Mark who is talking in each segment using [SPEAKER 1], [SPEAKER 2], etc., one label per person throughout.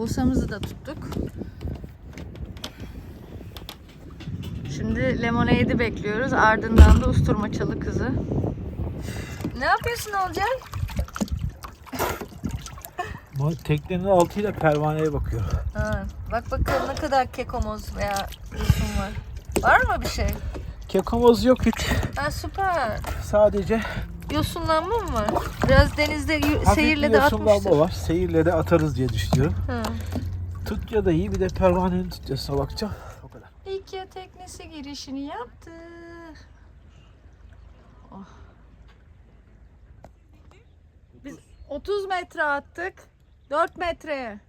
[SPEAKER 1] Busamızı da tuttuk. Şimdi lemonade bekliyoruz. Ardından da usturmaçalı kızı. Ne yapıyorsun Olcay?
[SPEAKER 2] Bu teknenin altıyla pervaneye bakıyor.
[SPEAKER 1] Ha, bak bakalım ne kadar kekomoz veya yosun var. Var mı bir şey?
[SPEAKER 2] Kekomoz yok hiç.
[SPEAKER 1] Ha süper.
[SPEAKER 2] Sadece
[SPEAKER 1] Yosunlanma mı var? Biraz denizde y-
[SPEAKER 2] hafif
[SPEAKER 1] seyirle
[SPEAKER 2] bir
[SPEAKER 1] de
[SPEAKER 2] yosunlanma
[SPEAKER 1] atmıştır.
[SPEAKER 2] var. Seyirle de atarız diye düşünüyorum.
[SPEAKER 1] Ha.
[SPEAKER 2] Tutça da iyi bir de pervanenin tutçasına bakacağım. O kadar.
[SPEAKER 1] İlk teknesi girişini yaptı. Oh. Biz 30 metre attık. 4 metreye.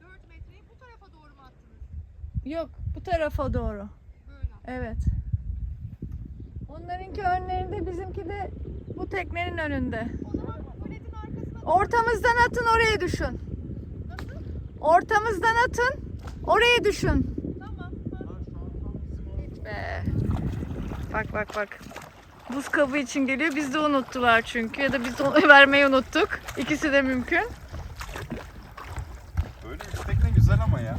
[SPEAKER 3] 4 metreyi bu tarafa doğru mu attınız?
[SPEAKER 1] Yok bu tarafa doğru.
[SPEAKER 3] Böyle.
[SPEAKER 1] Evet. Onlarınki önlerinde bizimki de bu teknenin önünde.
[SPEAKER 3] O zaman kuletin arkasına
[SPEAKER 1] Ortamızdan atın oraya düşün.
[SPEAKER 3] nasıl?
[SPEAKER 1] Ortamızdan atın oraya düşün.
[SPEAKER 3] Tamam.
[SPEAKER 1] Be. Bak bak bak. Buz kabı için geliyor. Biz de unuttular çünkü. Ya da biz onu vermeyi unuttuk. İkisi de mümkün.
[SPEAKER 4] Böyle bir tekne güzel ama ya.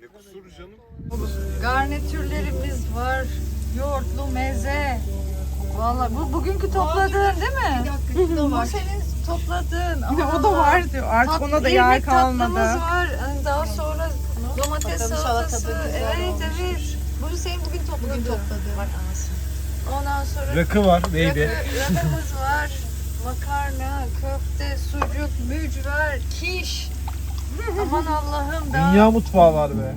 [SPEAKER 4] ne kusur canım?
[SPEAKER 1] Garnitürlerimiz var. Yoğurtlu meze. Vallahi bu bugünkü topladığın değil mi? Bu senin topladığın.
[SPEAKER 5] o da var diyor. Artık ona da yer
[SPEAKER 1] irmik tatlımız
[SPEAKER 5] kalmadı.
[SPEAKER 1] var. Yani Daha sonra domates
[SPEAKER 3] Bakalım
[SPEAKER 1] salatası.
[SPEAKER 3] güzel
[SPEAKER 1] Evet
[SPEAKER 3] olmuş.
[SPEAKER 1] evet. Bu senin bugün topladığın. Bugün Ondan sonra
[SPEAKER 2] Rakı var baby.
[SPEAKER 1] rakı, rakımız var. Makarna, köfte, sucuk, mücver, kiş. Aman Allah'ım daha.
[SPEAKER 2] Dünya mutfağı var be.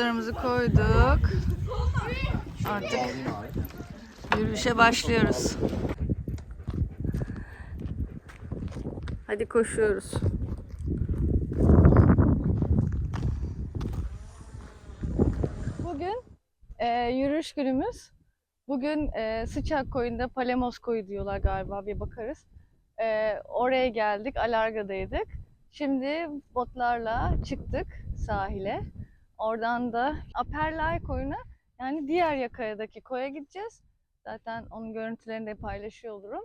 [SPEAKER 1] Botlarımızı koyduk. Artık yürüyüşe başlıyoruz. Hadi koşuyoruz. Bugün e, yürüyüş günümüz. Bugün e, Sıçak Koyu'nda Palemos Koyu diyorlar galiba bir bakarız. E, oraya geldik, Alarga'daydık. Şimdi botlarla çıktık sahile. Oradan da Aperlay koyuna yani diğer yakayadaki koya gideceğiz. Zaten onun görüntülerini de paylaşıyor olurum.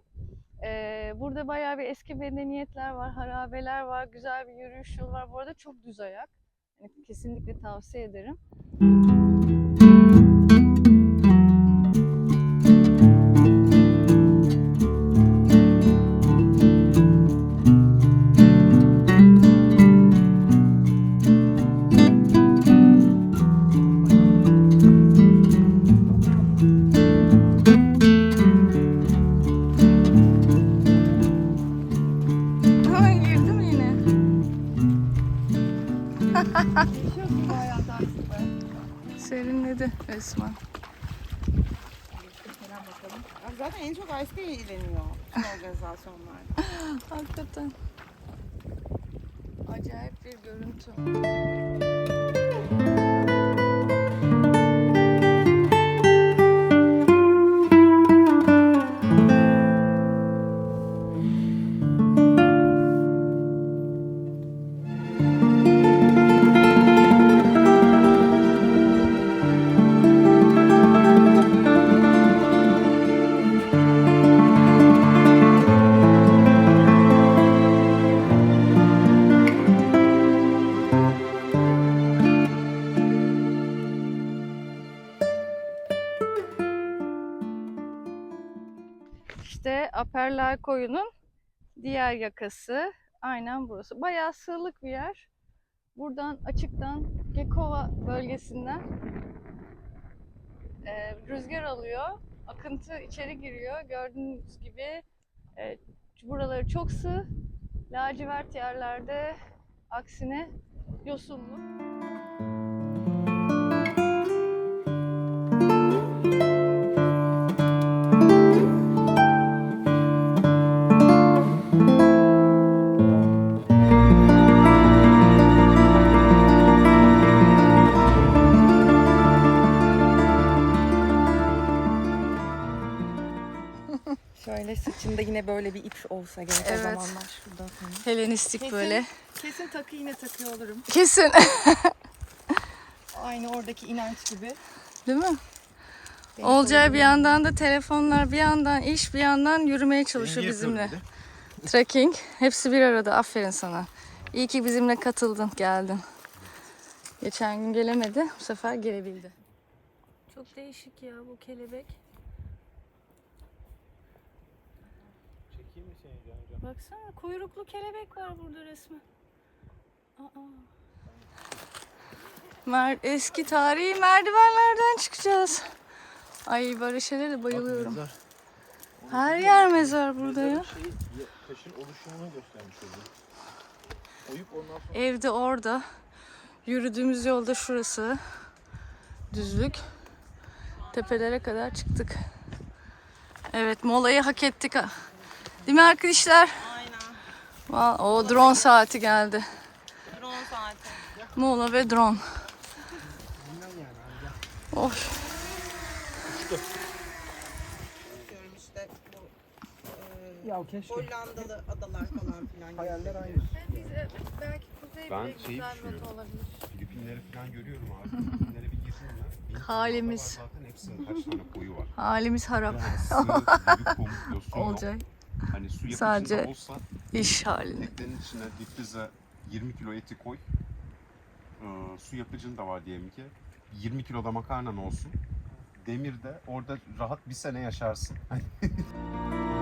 [SPEAKER 1] Ee, burada bayağı bir eski medeniyetler var, harabeler var, güzel bir yürüyüş yolu var. Bu arada çok düz ayak. Yani kesinlikle tavsiye ederim. Resmen.
[SPEAKER 5] Zaten en çok Ice'de eğleniyor bütün organizasyonlarda.
[SPEAKER 1] Hakikaten. Acayip bir görüntü. Aperler koyunun diğer yakası. Aynen burası. Bayağı sığlık bir yer. Buradan açıktan Gekova bölgesinden e, rüzgar alıyor. Akıntı içeri giriyor. Gördüğünüz gibi e, buraları çok sığ. Lacivert yerlerde aksine yosunlu.
[SPEAKER 5] Böyle bir ip olsa gerek
[SPEAKER 1] Evet.
[SPEAKER 5] o zamanlar şurada.
[SPEAKER 1] Helenistik
[SPEAKER 5] Kesin.
[SPEAKER 1] böyle.
[SPEAKER 5] Kesin takı yine takıyor olurum.
[SPEAKER 1] Kesin.
[SPEAKER 5] Aynı oradaki inanç gibi.
[SPEAKER 1] Değil mi?
[SPEAKER 5] Benim
[SPEAKER 1] Olcay bir yandan da telefonlar, bir yandan iş, bir yandan yürümeye çalışıyor bizimle. Trekking. Hepsi bir arada. Aferin sana. İyi ki bizimle katıldın, geldin. Geçen gün gelemedi. Bu sefer gelebildi. Çok değişik ya bu kelebek. Baksana kuyruklu kelebek var burada resmen. Aa. Mer eski tarihi merdivenlerden çıkacağız. Ay böyle şeylere de bayılıyorum.
[SPEAKER 2] Mezar.
[SPEAKER 1] Her yer mezar burada ya.
[SPEAKER 2] Şeyi, taşın oluşumunu göstermiş. Oyup ondan sonra
[SPEAKER 1] Evde orada. Yürüdüğümüz yolda şurası. Düzlük. Tepelere kadar çıktık. Evet molayı hak ettik ha. Değil mi arkadaşlar?
[SPEAKER 5] Aynen.
[SPEAKER 1] O drone saati geldi.
[SPEAKER 5] Drone saati.
[SPEAKER 1] Mola ve drone. Of.
[SPEAKER 5] Diyorum işte bu e,
[SPEAKER 2] Ya keşke.
[SPEAKER 5] Hollandalı adalar falan filan.
[SPEAKER 2] Hayaller aynı.
[SPEAKER 1] belki kuzey
[SPEAKER 4] Ben şeyi güzel rota düşünüyorum.
[SPEAKER 1] olabilir.
[SPEAKER 4] Filipinleri falan görüyorum abi. Filipinlere bir girsin ya. Bin tane
[SPEAKER 1] Halimiz.
[SPEAKER 4] Zaten hepsinin kaç tane koyu var.
[SPEAKER 1] Halimiz harap.
[SPEAKER 4] Yani sığ, yosun.
[SPEAKER 1] Olacak.
[SPEAKER 4] Hani su yapısında
[SPEAKER 1] Sadece
[SPEAKER 4] olsa
[SPEAKER 1] iş halini.
[SPEAKER 4] teknenin içine difrize 20 kilo eti koy. Ee, su yapıcın da var diyelim ki. 20 kilo da makarnan olsun. Demirde orada rahat bir sene yaşarsın.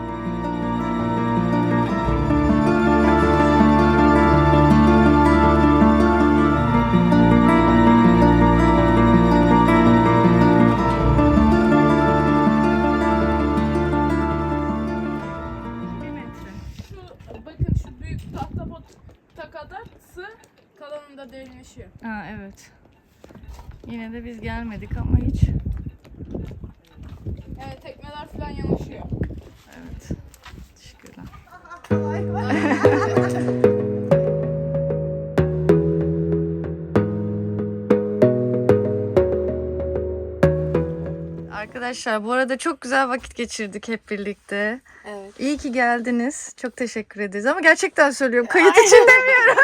[SPEAKER 1] Arkadaşlar bu arada çok güzel vakit geçirdik hep birlikte.
[SPEAKER 5] Evet.
[SPEAKER 1] İyi ki geldiniz. Çok teşekkür ederiz. Ama gerçekten söylüyorum. Kayıt için demiyorum.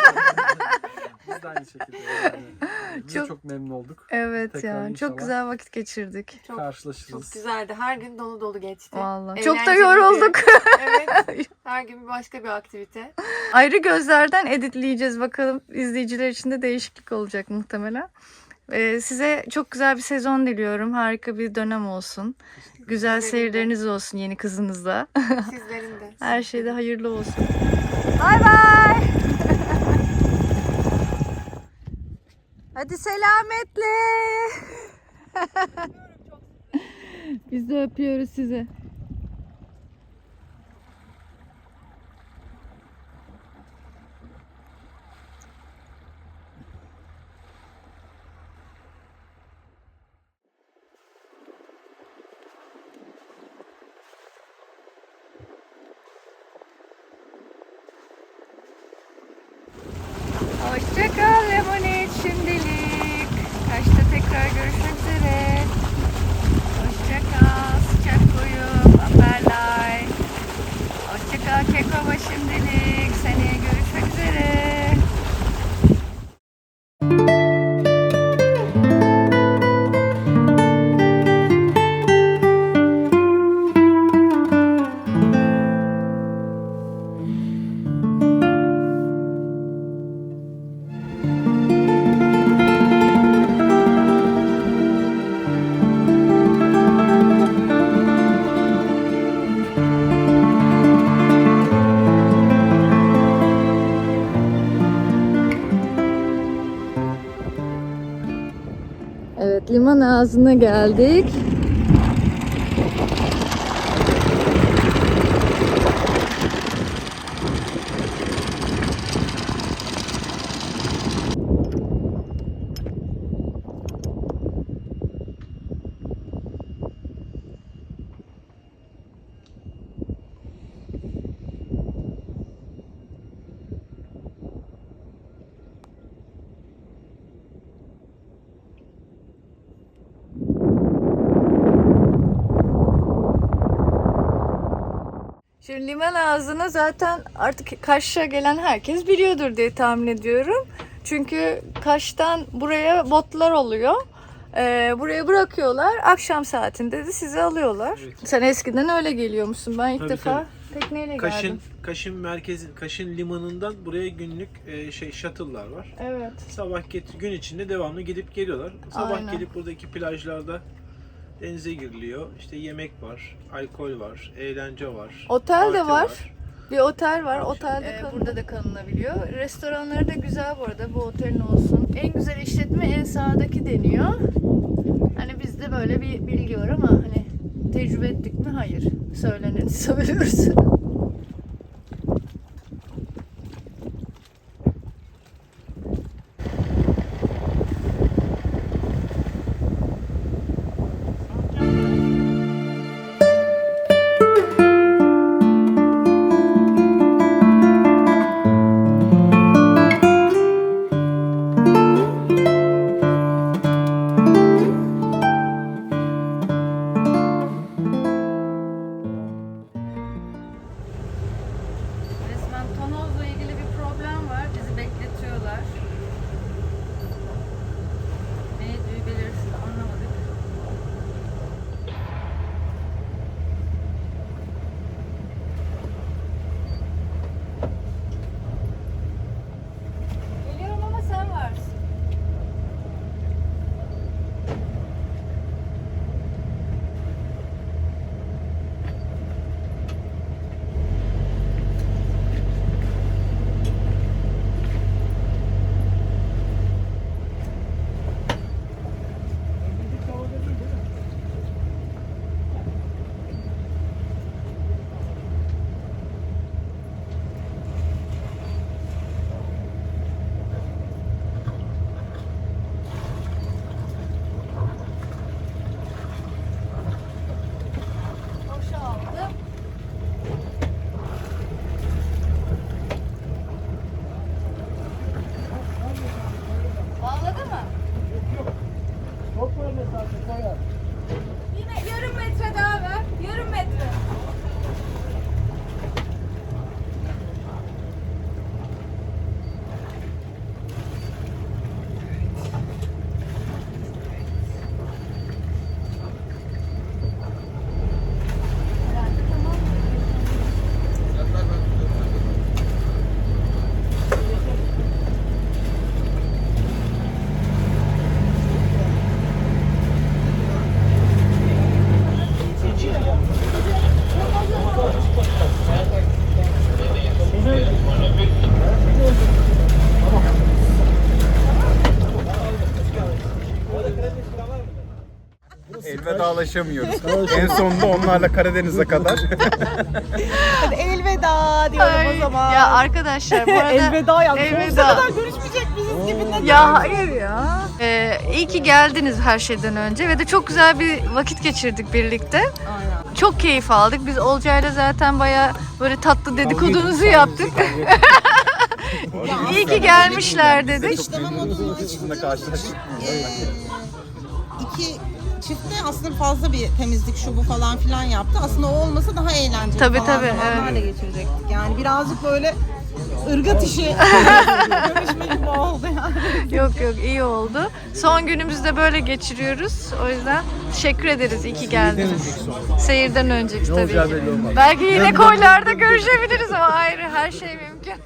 [SPEAKER 6] Biz de aynı şekilde. Yani. Biz de
[SPEAKER 1] Çok-
[SPEAKER 6] çok memnun olduk.
[SPEAKER 1] Evet
[SPEAKER 6] Tekrar
[SPEAKER 1] ya.
[SPEAKER 6] inşallah.
[SPEAKER 1] Çok güzel vakit geçirdik.
[SPEAKER 5] Çok,
[SPEAKER 6] Karşılaşırız.
[SPEAKER 5] çok güzeldi. Her gün dolu dolu geçti.
[SPEAKER 1] Vallahi. Çok da yorulduk.
[SPEAKER 5] evet. Her gün başka bir aktivite.
[SPEAKER 1] Ayrı gözlerden editleyeceğiz bakalım. izleyiciler için de değişiklik olacak muhtemelen. Ee, size çok güzel bir sezon diliyorum. Harika bir dönem olsun. Güzel
[SPEAKER 5] Sizlerin de.
[SPEAKER 1] seyirleriniz olsun yeni kızınızla.
[SPEAKER 5] Sizlerin de.
[SPEAKER 1] Her şeyde hayırlı olsun. Bay bay. Hadi selametle. Biz de öpüyoruz sizi. Ağzına geldik. Şimdi liman ağzına zaten artık Kaş'a gelen herkes biliyordur diye tahmin ediyorum. Çünkü Kaş'tan buraya botlar oluyor. Ee, buraya bırakıyorlar. Akşam saatinde de sizi alıyorlar.
[SPEAKER 6] Evet.
[SPEAKER 1] Sen eskiden öyle geliyormuşsun. Ben ilk
[SPEAKER 6] Tabii,
[SPEAKER 1] defa tekneyle
[SPEAKER 6] Kaş'ın
[SPEAKER 1] geldim.
[SPEAKER 6] Kaş'ın merkezi Kaş'ın limanından buraya günlük e, şey shuttle'lar var.
[SPEAKER 1] Evet.
[SPEAKER 6] Sabah get, gün içinde devamlı gidip geliyorlar. Sabah
[SPEAKER 1] Aynen.
[SPEAKER 6] gelip buradaki plajlarda denize giriliyor. İşte yemek var, alkol var, eğlence var.
[SPEAKER 1] Otel de
[SPEAKER 6] parti
[SPEAKER 1] var. Bir otel var. Otelde burada da kalınabiliyor. Restoranları da güzel bu arada. Bu otelin olsun. En güzel işletme en sağdaki deniyor. Hani bizde böyle bir bilgi var ama hani tecrübe ettik mi? Hayır. Söyleneni söylüyoruz.
[SPEAKER 4] Elvedalaşamıyoruz. en sonunda onlarla Karadeniz'e kadar.
[SPEAKER 5] Hadi elveda diyorum
[SPEAKER 1] Ay,
[SPEAKER 5] o zaman.
[SPEAKER 1] Ya arkadaşlar bu arada
[SPEAKER 5] elveda yazmış.
[SPEAKER 1] Elveda.
[SPEAKER 5] Sonsuza kadar görüşmeyecek miyiz gibi
[SPEAKER 1] ya hayır ya. Ee, iyi ki geldiniz her şeyden önce ve de çok güzel bir vakit geçirdik birlikte.
[SPEAKER 5] Aynen.
[SPEAKER 1] Çok keyif aldık. Biz Olcay'la zaten baya böyle tatlı dedikodunuzu yaptık. İyi ki gelmişler dedik.
[SPEAKER 5] Dışlama modunu açtım. Ee, iki çifte aslında fazla bir temizlik şu bu falan filan yaptı. Aslında o olmasa daha eğlenceli
[SPEAKER 1] Tabii,
[SPEAKER 5] falan
[SPEAKER 1] tabii,
[SPEAKER 5] zamanlar
[SPEAKER 1] evet.
[SPEAKER 5] geçirecektik. Yani birazcık böyle ırgat işi görüşme gibi oldu yani.
[SPEAKER 1] Yok yok iyi oldu. Son günümüzü de böyle geçiriyoruz. O yüzden teşekkür ederiz. İyi ki geldiniz. Seyirden önceki tabii ki. Belki yine koylarda görüşebiliriz ama ayrı her şey mümkün.